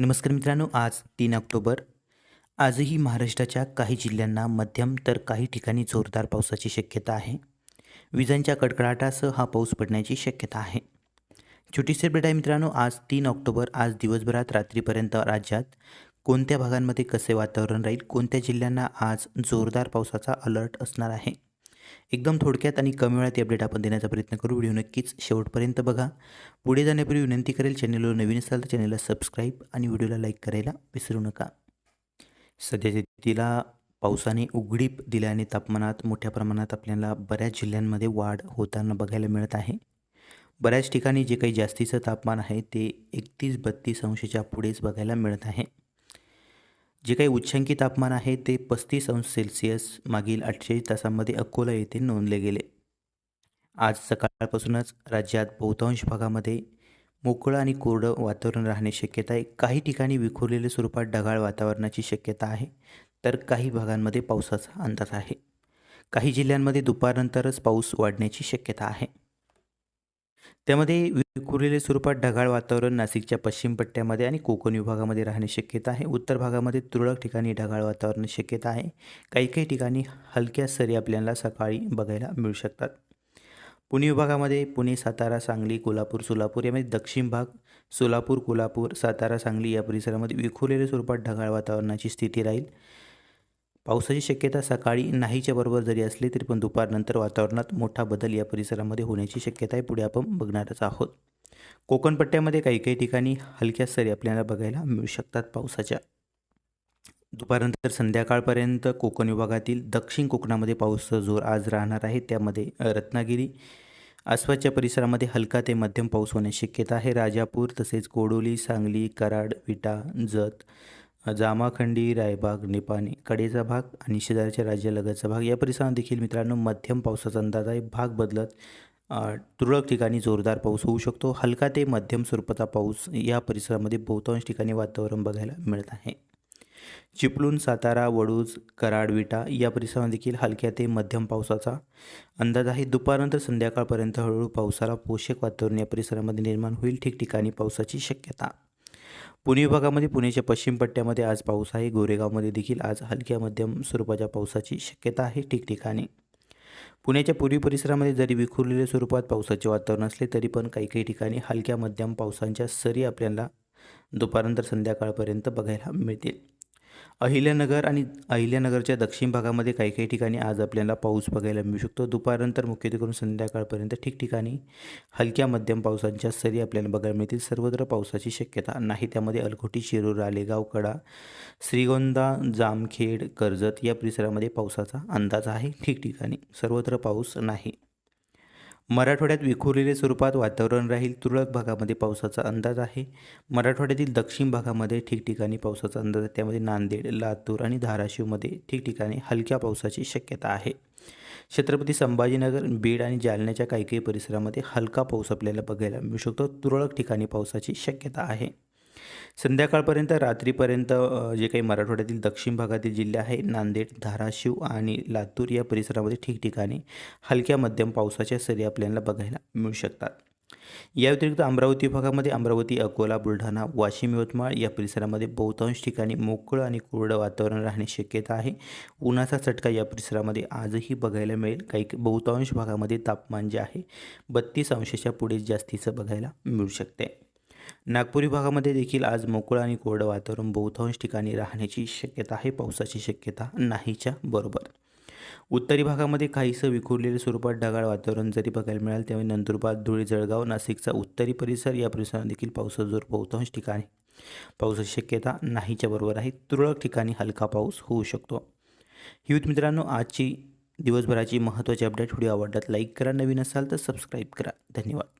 नमस्कार मित्रांनो आज तीन ऑक्टोबर. आजही महाराष्ट्राच्या काही जिल्ह्यांना मध्यम तर काही ठिकाणी जोरदार पावसाची शक्यता आहे. विजांच्या कडकडाटासह हा पाऊस पडण्याची शक्यता आहे. छोटीसे अपडेट आहे मित्रांनो आज तीन ऑक्टोबर आज दिवसभरात रात्रीपर्यंत राज्यात कोणत्या भागांमध्ये कसे वातावरण राहील कोणत्या जिल्ह्यांना आज जोरदार पावसाचा अलर्ट असणार आहे? एकदम थोडक्यात आणि कमी वेळात ही अपडेट आपण देण्याचा प्रयत्न करू. व्हिडिओ नक्कीच शेवटपर्यंत बघा. पुढे जाण्यापूर्वी विनंती करेल चॅनलवर नवीन असाल तर चॅनलला सबस्क्राईब आणि व्हिडिओला लाईक करायला विसरू नका. सध्याच्या स्थितीला पावसाने उघडीप दिल्याने तापमानात मोठ्या प्रमाणात आपल्याला बऱ्याच जिल्ह्यांमध्ये वाढ होताना बघायला मिळत आहे. बऱ्याच ठिकाणी जे काही जास्तीचं तापमान आहे ते एकतीस बत्तीस अंशाच्या पुढेच बघायला मिळत आहे. जे काही उच्चांकी तापमान आहे ते पस्तीस अंश सेल्सिअस मागील अठ्ठेचाळीस तासांमध्ये अकोला येथे नोंदले गेले. आज सकाळपासूनच राज्यात बहुतांश भागामध्ये मोकळं आणि कोरडं वातावरण राहण्याची शक्यता आहे. काही ठिकाणी विखुरलेल्या स्वरूपात ढगाळ वातावरणाची शक्यता आहे तर काही भागांमध्ये पावसाचा अंदाज आहे. काही जिल्ह्यांमध्ये दुपारनंतरच पाऊस वाढण्याची शक्यता आहे. त्यामध्ये विखुरलेले स्वरूपात ढगाळ वातावरण नाशिकच्या पश्चिम पट्ट्यामध्ये आणि कोकण विभागामध्ये राहणे शक्यता आहे. उत्तर भागामध्ये तुरळक ठिकाणी ढगाळ वातावरण शक्यता आहे. काही काही ठिकाणी हलक्या सरी आपल्याला सकाळी बघायला मिळू शकतात. पुणे विभागामध्ये पुणे सातारा सांगली कोल्हापूर सोलापूर यामध्ये दक्षिण भाग सोलापूर कोल्हापूर सातारा सांगली या परिसरामध्ये विखुरलेल्या स्वरूपात ढगाळ वातावरणाची स्थिती राहील. पावसाची शक्यता सकाळी नाहीच्या बरोबर जरी असली तरी पण दुपारनंतर वातावरणात मोठा बदल या परिसरामध्ये होण्याची शक्यता आहे. पुढे आपण बघणारच आहोत. कोकणपट्ट्यामध्ये काही काही ठिकाणी हलक्या सरी आपल्याला बघायला मिळू शकतात पावसाच्या. दुपारनंतर संध्याकाळपर्यंत कोकण विभागातील दक्षिण कोकणामध्ये पाऊसचा जोर आज राहणार आहे. त्यामध्ये रत्नागिरी आसपासच्या परिसरामध्ये हलका ते मध्यम पाऊस होण्याची शक्यता आहे. राजापूर तसेच कोडोली सांगली कराड विटा जत जामाखंडी रायबाग निपाणी कडेचा भाग आणि शेजारच्या राज्यालगतचा भाग या परिसरात देखील मित्रांनो मध्यम पावसाचा अंदाज आहे. भाग बदलत तुरळक ठिकाणी जोरदार पाऊस होऊ शकतो. हलका ते मध्यम स्वरूपाचा पाऊस या परिसरामध्ये बहुतांश ठिकाणी वातावरण बघायला मिळत आहे. चिपळूण सातारा वडूज कराडविटा या परिसरात देखील हलक्या ते मध्यम पावसाचा अंदाज आहे. दुपारनंतर संध्याकाळपर्यंत हळूहळू पावसाला पोषक वातावरण या परिसरामध्ये निर्माण होईल. ठिकठिकाणी पावसाची शक्यता पुणे विभागामध्ये पुण्याच्या पश्चिम पट्ट्यामध्ये आज पाऊस आहे. गोरेगावमध्ये देखील आज हलक्या मध्यम स्वरूपाच्या पावसाची शक्यता आहे ठिकठिकाणी. पुण्याच्या पूर्वी परिसरामध्ये जरी विखुरलेल्या स्वरूपात पावसाचे वातावरण असले तरी पण काही काही ठिकाणी हलक्या मध्यम पावसांच्या सरी आपल्याला दुपारनंतर संध्याकाळपर्यंत बघायला मिळतील. अहिल्यानगर आणि अहिल्यानगरच्या दक्षिण भागामध्ये काही काही ठिकाणी आज आपल्याला पाऊस बघायला मिळू शकतो. दुपारनंतर मुख्यत्वे करून संध्याकाळपर्यंत ठिकठिकाणी हलक्या मध्यम पावसांच्या सरी आपल्याला बघायला मिळतील. सर्वत्र पावसाची शक्यता नाही. त्यामध्ये अलखोटी शिरूर आलेगाव कडा श्रीगोंदा जामखेड कर्जत या परिसरामध्ये पावसाचा अंदाज आहे. ठिकठिकाणी सर्वत्र पाऊस नाही. मराठवाड्यात विखुरलेल्या स्वरूपात वातावरण राहील. तुरळक भागामध्ये पावसाचा अंदाज आहे. मराठवाड्यातील दक्षिण भागामध्ये ठिकठिकाणी पावसाचा अंदाज आहे. त्यामध्ये नांदेड लातूर आणि धाराशिवमध्ये ठिकठिकाणी हलक्या पावसाची शक्यता आहे. छत्रपती संभाजीनगर बीड आणि जालन्याच्या काही काही परिसरामध्ये हलका पाऊस आपल्याला बघायला मिळू शकतो. तुरळक ठिकाणी पावसाची शक्यता आहे. संध्याकाळपर्यंत रात्रीपर्यंत जे काही मराठवाड्यातील दक्षिण भागातील जिल्हे आहे नांदेड धाराशिव आणि लातूर या परिसरामध्ये ठिकठिकाणी हलक्या मध्यम पावसाच्या सरी आपल्याला बघायला मिळू शकतात. या व्यतिरिक्त अमरावती भागामध्ये अमरावती अकोला बुलढाणा वाशिम यवतमाळ या परिसरामध्ये बहुतांश ठिकाणी मोकळं आणि कोरडं वातावरण राहण्याची शक्यता आहे. उन्हाचा चटका या परिसरामध्ये आजही बघायला मिळेल. काही बहुतांश भागामध्ये तापमान जे आहे बत्तीस अंशाच्या पुढे जास्तीचं बघायला मिळू शकते. नागपुरी भागामध्ये देखील आज मोकळं आणि कोरडं वातावरण बहुतांश ठिकाणी राहण्याची शक्यता आहे. पावसाची शक्यता नाहीच्या बरोबर. उत्तरी भागामध्ये काहीसं विखुरलेल्या स्वरूपात ढगाळ वातावरण जरी बघायला मिळालं त्यामुळे नंदुरबार धुळे जळगाव नाशिकचा उत्तरी परिसर या परिसरात देखील पावसाचा जोर बहुतांश ठिकाणी. पावसाची शक्यता नाहीच्या बरोबर आहे. तुरळक ठिकाणी हलका पाऊस होऊ शकतो. ही मित्रांनो आजची दिवसभराची महत्त्वाची अपडेट. व्हिडिओ आवडतात लाईक करा. नवीन असाल तर सबस्क्राईब करा. धन्यवाद.